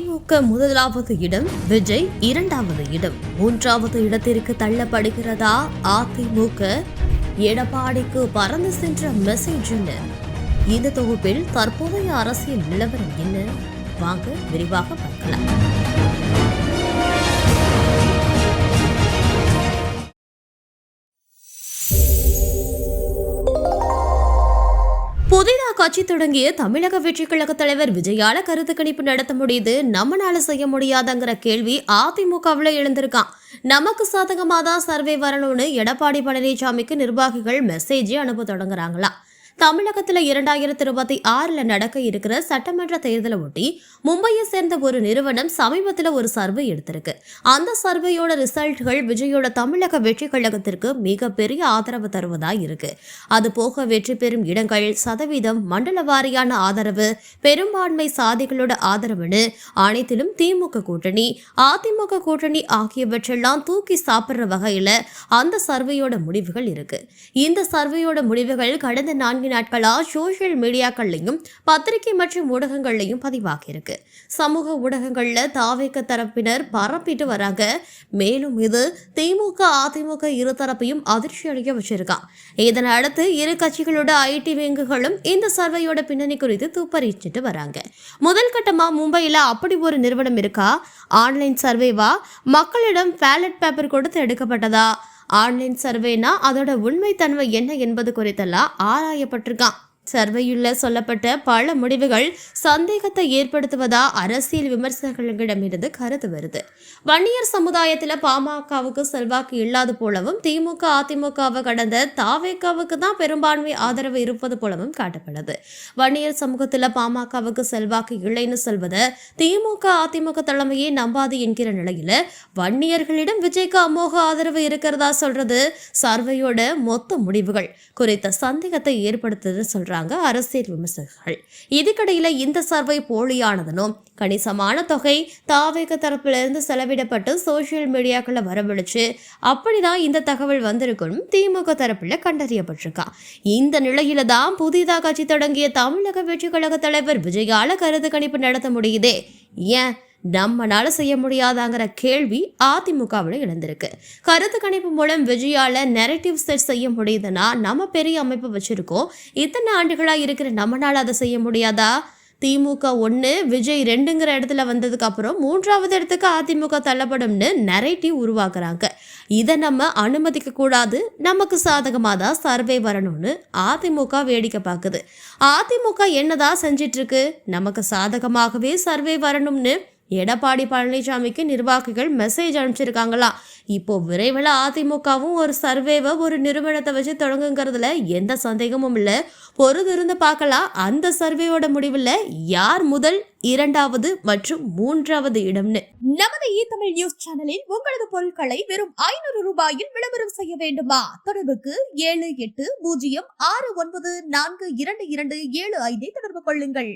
திமுக முதலாவது இடம் விஜய் இரண்டாவது இடம். மூன்றாவது இடத்திற்கு தள்ளப்படுகிறதா அதிமுக? எடப்பாடிக்கு பறந்து சென்ற மெசேஜ் என்ன? இந்த தொகுப்பில் தற்போதைய அரசியல் நிலவரம் என்ன? வாங்க விரிவாக பார்க்கலாம். கட்சி தொடங்கிய தமிழக வெற்றி கழக தலைவர் விஜயால கருத்து கணிப்பு நடத்த முடியுது நம்மளால செய்ய முடியாதங்கிற கேள்வி அதிமுகவில் எழுந்திருக்கான். நமக்கு சாதகமாக தான் சர்வே வரணும்னு எடப்பாடி பழனிசாமிக்கு நிர்வாகிகள் மெசேஜ் அனுப்ப தொடங்குறாங்களா? தமிழகத்தில் இரண்டாயிரத்தி இருபத்தி ஆறில் நடக்க இருக்கிற சட்டமன்ற தேர்தலை ஒட்டி மும்பையை சேர்ந்த ஒரு நிறுவனம் சமீபத்தில் ஒரு சர்வே எடுத்திருக்கு. அந்த சர்வேயோட ரிசல்ட்கள் விஜயோட தமிழக வெற்றி கழகத்திற்கு மிகப்பெரிய ஆதரவு தருவதா இருக்கு. அது போக வெற்றி பெறும் இடங்கள் சதவீதம் மண்டல வாரியான ஆதரவு பெரும்பான்மை சாதிகளோட ஆதரவுன்னு அனைத்திலும் திமுக கூட்டணி அதிமுக கூட்டணி ஆகியவற்றெல்லாம் தூக்கி சாப்பிடுற வகையில அந்த சர்வேயோட முடிவுகள் இருக்கு. இந்த சர்வேயோட முடிவுகள் கடந்த நான்கு நாட்களாக சோஷியல் மீடியாக்கள்லையும் பத்திரிகை மற்றும் ஊடகங்கள்லையும் பதிவாகியிருக்கு சமூக ஊடகங்களில் தாவேக்க தரப்பினர் பரப்பிட்டு வராங்க. மேலும் இது திமுக அதிமுக இரு தரப்பையும் அதிர்ச்சி அடைய வச்சிருக்கான் இதனை அடுத்து இரு கட்சிகளோட ஐடி விங்குகளும் இந்த சர்வையோட பின்னணி குறித்து துப்பறிச்சிட்டு வராங்க. முதல் கட்டமாக மும்பையில் அப்படி ஒரு நிறுவனம் இருக்கா? ஆன்லைன் சர்வேவா மக்களிடம் பேலட் பேப்பர் கொடுத்து எடுக்கப்பட்டதா? ஆன்லைன் சர்வேனா அதோட உண்மைத்தன்மை என்ன என்பது குறித்தெல்லாம் ஆராயப்பட்டிருக்கான். சர்வையுள்ள சொல்லப்பட்ட பல முடிவுகள் சந்தேகத்தை ஏற்படுத்துவதா அரசியல் விமர்சகர்களிடமிருந்து கருத்து வருது. வன்னியர் சமுதாயத்தில் பாமகவுக்கு செல்வாக்கு இல்லாது போலவும் திமுக அதிமுகவை கடந்த தாவேக்காவுக்கு தான் பெரும்பான்மை ஆதரவு இருப்பது போலவும் காட்டப்படுது. வன்னியர் சமூகத்தில் பாமகவுக்கு செல்வாக்கு இல்லைன்னு சொல்வது திமுக அதிமுக தலைமையை நம்பாது என்கிற நிலையில் வன்னியர்களிடம் விஜய்க்கு அமோக ஆதரவு இருக்கிறதா சொல்றது சர்வையோட மொத்த முடிவுகள் குறித்த சந்தேகத்தை ஏற்படுத்துது சொல்றாங்க. அரசியல் விமர்சகர்கள். இதுக்கிடையில இந்த சர்வை போலியானதனும் கணிசமான தொகை தாவேக தரப்பிலிருந்து செலவிடப்பட்டு சோசியல் மீடியாக்களை வரவழைச்சு அப்படிதான் இந்த தகவல் வந்திருக்கும் திமுக தரப்புல கண்டறியப்பட்டிருக்கா. இந்த நிலையில தான் புதிதாக கட்சி தொடங்கிய தமிழக வெற்றி கழக தலைவர் விஜயால கருத்து கணிப்பு நடத்த முடியுதே. ஏன்? நம்மளால செய்ய முடியாதாங்கிற கேள்வி அதிமுகவில் எழுந்திருக்கு. கருத்து கணிப்பு மூலம் விஜயால நெரட்டிவ் செட் செய்ய முடியுதுன்னா நம்ம பெரிய அமைப்பு வச்சிருக்கோம். இத்தனை ஆண்டுகளா இருக்கிற நம்மளால அதை செய்ய முடியாதா? திமுக ஒன்று விஜய் ரெண்டுங்கிற இடத்துல வந்ததுக்கு அப்புறம் மூன்றாவது இடத்துக்கு அதிமுக தள்ளப்படும்னு நெரேட்டிவ் உருவாக்குறாங்க. இதை நம்ம அனுமதிக்க கூடாது. நமக்கு சாதகமாக தான் சர்வே வரணும்னு அதிமுக வேடிக்கை பார்க்குது. அதிமுக என்னதான் செஞ்சிட்ருக்கு நமக்கு சாதகமாகவே சர்வே வரணும்னு எடப்பாடி பழனிசாமிக்கு நிர்வாகிகள் மெசேஜ் அனுப்பிச்சிருக்காங்களா? இப்போ விரைவில் அதிமுகவும் ஒரு சர்வேவை ஒரு நிறுவனத்தை வச்சு தொடங்குங்கிறதுல எந்த சந்தேகமும் இல்லை. பொறுத்திருந்து பார்க்கலாம். அந்த சர்வேயோட முடிவில் யார் முதல் இரண்டாவது மற்றும் மூன்றாவது இடம்னு. நமது இ தமிழ் நியூஸ் சேனலில் உங்களது பொருட்களை வெறும் ஐநூறு ரூபாயில் விளம்பரம் செய்ய வேண்டுமா? தொடர்புக்கு ஏழு எட்டு பூஜ்ஜியம் ஆறு ஒன்பது நான்கு இரண்டு இரண்டு ஏழு ஐந்தை தொடர்பு கொள்ளுங்கள்.